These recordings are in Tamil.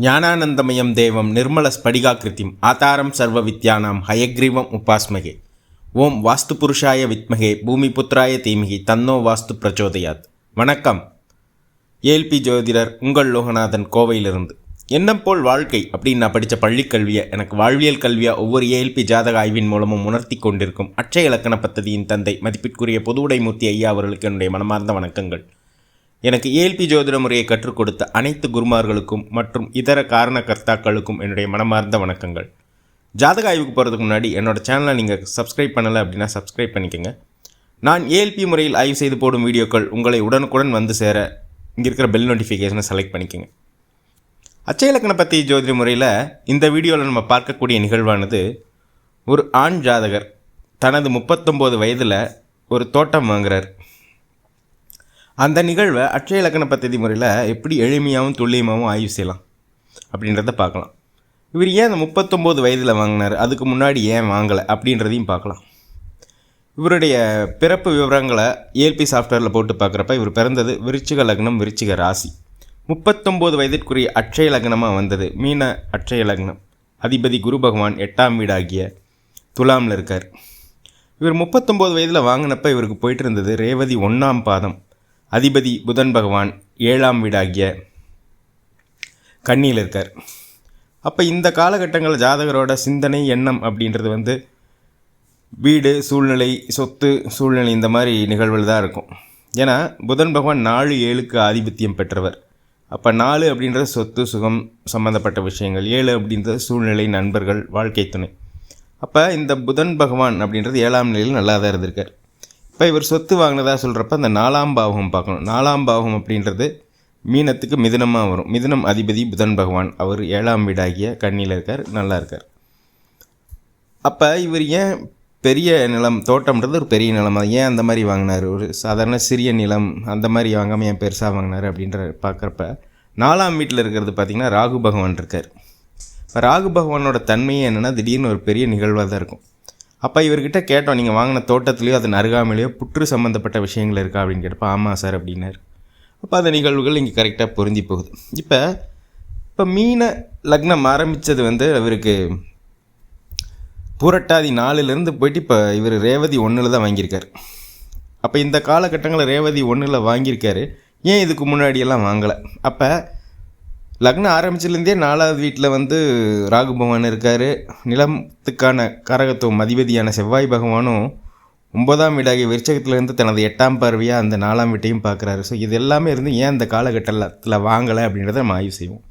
ஞானானந்தமயம் தேவம் நிர்மல ஸ்படிகாக்கிருத்திம் ஆதாரம் சர்வ வித்யானாம் ஹயக்ரீவம் உபாஸ்மகே. ஓம் வாஸ்து புருஷாய வித்மகே பூமிபுத்ராய தீமகி தன்னோ வாஸ்து பிரச்சோதயாத். வணக்கம். ஏல்பி ஜோதிடர் உங்கள் லோகநாதன் கோவையிலிருந்து. எண்ணம் போல் வாழ்க்கை அப்படின்னு நான் படித்த பள்ளிக் கல்வியை எனக்கு வாழ்வியல் கல்வியாக ஒவ்வொரு ஏஎல்பி ஜாதக ஆய்வின் மூலமும் உணர்த்தி கொண்டிருக்கும் அட்சய இலக்கண பத்ததியின் தந்தை மதிப்பிற்குரிய பொதுவுடைமூர்த்தி ஐயா அவர்களுக்கு என்னுடைய மனமார்ந்த வணக்கங்கள். எனக்கு ஏஎல்பி ஜோதிட முறையை கற்றுக் கொடுத்த அனைத்து குருமார்களுக்கும் மற்றும் இதர காரணகர்த்தாக்களுக்கும் என்னுடைய மனமார்ந்த வணக்கங்கள். ஜாதக ஆய்வுக்கு போகிறதுக்கு முன்னாடி என்னோட சேனலை நீங்கள் சப்ஸ்கிரைப் பண்ணலை அப்படின்னா சப்ஸ்கிரைப் பண்ணிக்கோங்க. நான் ஏஎல்பி முறையில் ஆய்வு செய்து போடும் வீடியோக்கள் உங்களை உடனுக்குடன் வந்து சேர இங்கே இருக்கிற பெல் நோட்டிஃபிகேஷனை செலக்ட் பண்ணிக்கோங்க. அச்சயலக்கண பற்றி ஜோதிட முறையில் இந்த வீடியோவில் நம்ம பார்க்கக்கூடிய நிகழ்வானது ஒரு ஆண் ஜாதகர் தனது முப்பத்தொம்போது வயதில் ஒரு தோட்டம் வாங்குறார். அந்த நிகழ்வை அட்சய இலக்கண பத்ததி முறையில் எப்படி எளிமையாகவும் துல்லியமாகவும் ஆய்வு செய்யலாம் அப்படின்றத பார்க்கலாம். இவர் ஏன் அந்த முப்பத்தொம்போது வயதில் வாங்கினார்? அதுக்கு முன்னாடி ஏன் வாங்கலை? அப்படின்றதையும் பார்க்கலாம். இவருடைய பிறப்பு விவரங்களை ஏல்பி சாஃப்ட்வேரில் போட்டு பார்க்குறப்ப இவர் பிறந்தது விருச்சிக லக்னம் விருச்சிக ராசி. முப்பத்தொம்போது வயதிற்குரிய அட்சய லக்னமாக வந்தது? மீன அட்சய லக்னம். அதிபதி குரு பகவான் எட்டாம் வீடாகிய துலாமில் இருக்கார். இவர் முப்பத்தொம்போது வயதில் வாங்கினப்ப இவருக்கு போயிட்டு இருந்தது ரேவதி ஒன்றாம் பாதம். அதிபதி புதன் பகவான் ஏழாம் வீடாகிய கண்ணியில் இருக்கார். அப்போ இந்த காலகட்டங்களில் ஜாதகரோட சிந்தனை எண்ணம் அப்படின்றது வந்து வீடு சூழ்நிலை சொத்து சூழ்நிலை இந்த மாதிரி நிகழ்வுகள் தான் இருக்கும். ஏன்னா புதன் பகவான் நாலு ஏழுக்கு ஆதிபத்தியம் பெற்றவர். அப்போ நாலு அப்படின்றது சொத்து சுகம் சம்மந்தப்பட்ட விஷயங்கள். ஏழு அப்படின்றது சூழ்நிலை நண்பர்கள் வாழ்க்கை துணை. அப்போ இந்த புதன் பகவான் அப்படின்றது ஏழாம் நிலையில் நல்லா தான் இருந்திருக்கார். இப்போ இவர் சொத்து வாங்கினதாக சொல்கிறப்ப அந்த நாலாம் பாவகம் பார்க்கணும். நாலாம் பாவகம் அப்படின்றது மீனத்துக்கு மிதனமாக வரும். மிதனம் அதிபதி புதன் பகவான். அவர் ஏழாம் வீடாகிய கண்ணியில் இருக்கார் நல்லா இருக்கார். அப்போ இவர் ஏன் பெரிய நிலம் தோட்டம்ன்றது ஒரு பெரிய நிலம். அது ஏன் அந்த மாதிரி வாங்கினார்? ஒரு சாதாரண சிறிய நிலம் அந்த மாதிரி வாங்காமல் ஏன் பெருசாக வாங்கினார் அப்படின்ற பார்க்குறப்ப நாலாம் வீட்டில் இருக்கிறது பார்த்திங்கன்னா ராகு பகவான் இருக்கார். இப்போ ராகு பகவானோட தன்மையே என்னென்னா திடீர்னு ஒரு பெரிய நிகழ்வாக தான் இருக்கும். அப்போ இவர்கிட்ட கேட்டோம் நீங்கள் வாங்கின தோட்டத்துலேயோ அதன் அருகாமையிலையோ புற்று சம்மந்தப்பட்ட விஷயங்கள் இருக்கா? அப்படின்னு கேட்டப்போ ஆமாம் சார் அப்படின்னார். அப்போ அந்த நிகழ்வுகள் இங்கே கரெக்டாக பொருந்தி போகுது. இப்போ இப்போ மீன லக்னம் ஆரம்பித்தது வந்து அவருக்கு பூரட்டாதி நாலுலேருந்து போயிட்டு இப்போ இவர் ரேவதி ஒன்றில் தான் வாங்கியிருக்கார். அப்போ இந்த காலகட்டங்களில் ரேவதி ஒன்றில் வாங்கியிருக்காரு. ஏன் இதுக்கு முன்னாடியெல்லாம் வாங்கலை? அப்போ லக்னம் ஆரம்பிச்சிலேருந்தே நாலாவது வீட்டில் வந்து ராகு பகவான் இருக்கார். நிலத்துக்கான காரகத்துவம் அதிபதியான செவ்வாய் பகவானும் ஒன்பதாம் வீடாகிய விருச்சகத்திலேருந்து தனது எட்டாம் பார்வையாக அந்த நாலாம் வீட்டையும் பார்க்குறாரு. ஸோ இது எல்லாமே இருந்து ஏன் அந்த காலகட்டத்தில் வாங்கலை அப்படின்றத நம்ம ஆய்வு செய்வோம்.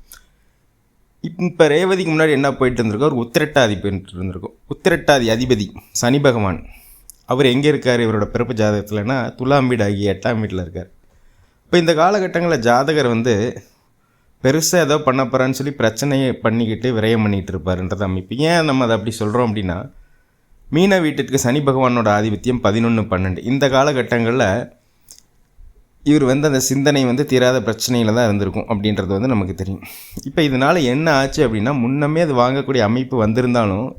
இப்போ ரேவதிக்கு முன்னாடி என்ன போயிட்டு இருந்திருக்கோம் ஒரு உத்திரட்டாதி போயிட்டு இருந்திருக்கும். உத்திரட்டாதி அதிபதி சனி பகவான் அவர் எங்கே இருக்கார்? இவரோட பிறப்பு ஜாதகத்தில்னா துலாம் வீடு ஆகிய எட்டாம் வீட்டில் இருக்கார். இப்போ இந்த காலகட்டங்களில் ஜாதகர் வந்து பெருசாக ஏதோ பண்ண போகிறான்னு சொல்லி பிரச்சனையை பண்ணிக்கிட்டு விரயம் பண்ணிகிட்டு இருப்பாருன்றது அமைப்பு. ஏன் நம்ம அதை அப்படி சொல்கிறோம் அப்படின்னா மீன வீட்டிற்கு சனி பகவானோட ஆதிபத்தியம் பதினொன்று பன்னெண்டு. இந்த காலகட்டங்களில் இவர் வந்து அந்த சிந்தனை வந்து தீராத பிரச்சனையில் தான் இருந்திருக்கும் அப்படின்றது வந்து நமக்கு தெரியும். இப்போ இதனால் என்ன ஆச்சு அப்படின்னா முன்னமே அது வாங்கக்கூடிய அமைப்பு வந்திருந்தாலும்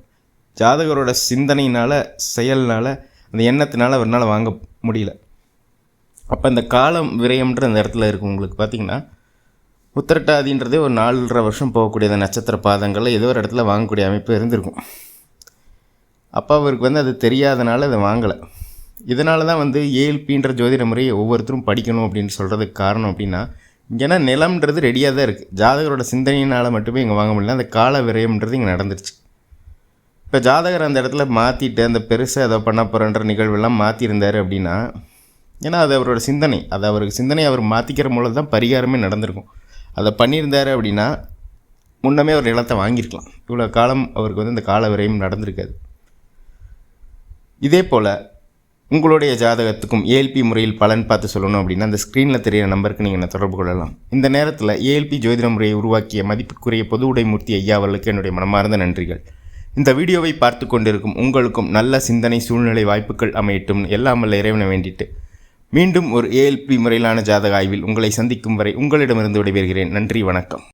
ஜாதகரோட சிந்தனையினால் செயல்னால் அந்த எண்ணத்தினால் அவரால் வாங்க முடியல. அப்போ இந்த காலம் விரயம்ன்ற அந்த இடத்துல இருக்கும் உங்களுக்கு. பார்த்திங்கன்னா உத்திரட்டாதின்றது ஒரு நாலரை வருஷம் போகக்கூடிய அந்த நட்சத்திர பாதங்களில் ஏதோ ஒரு இடத்துல வாங்கக்கூடிய அமைப்பு இருந்திருக்கும். அப்போ அவருக்கு வந்து அது தெரியாதனால அதை வாங்கலை. இதனால தான் வந்து ஏஎல்பின்ற ஜோதிட முறையை ஒவ்வொருத்தரும் படிக்கணும் அப்படின்னு சொல்கிறதுக்கு காரணம் அப்படின்னா ஏன்னா நிலம்ன்றது ரெடியாக தான் இருக்குது ஜாதகரோட சிந்தனையினால் மட்டுமே இங்கே வாங்க முடியல. அந்த கால விரயம்ன்றது இங்கே நடந்துருச்சு. இப்போ ஜாதகர் அந்த இடத்துல மாற்றிட்டு அந்த பெருசாக அதை பண்ண போகிறன்ற நிகழ்வெல்லாம் மாற்றிருந்தார் அப்படின்னா ஏன்னா அது அவரோட சிந்தனை. அது அவருக்கு சிந்தனை அவர் மாற்றிக்கிற மூலம் தான் பரிகாரமே நடந்திருக்கும். அதை பண்ணியிருந்தார் அப்படின்னா முன்னமே அவர் நிலத்தை வாங்கியிருக்கலாம். இவ்வளோ காலம் அவருக்கு வந்து இந்த கால விரையும் நடந்திருக்காது. இதே போல் உங்களுடைய ஜாதகத்துக்கும் ஏஎல்பி முறையில் பலன் பார்த்து சொல்லணும் அப்படின்னா அந்த ஸ்க்ரீனில் தெரியிற நம்பருக்கு நீங்கள் என்ன தொடர்பு கொள்ளலாம். இந்த நேரத்தில் ஏஎல்பி ஜோதிட முறையை உருவாக்கிய மதிப்புக்குரிய பொது உடைமூர்த்தி ஐயா அவர்களுக்கு என்னுடைய மனமார்ந்த நன்றிகள். இந்த வீடியோவை பார்த்து கொண்டிருக்கும் உங்களுக்கும் நல்ல சிந்தனை சூழ்நிலை வாய்ப்புகள் அமையட்டும். எல்லாம் வல்ல இறைவனை வேண்டிட்டு. மீண்டும் ஒரு ஏஎல்பி முறையிலான ஜாதக ஆய்வில் உங்களை சந்திக்கும் வரை உங்களிடமிருந்து விடைபெறுகிறேன். நன்றி வணக்கம்.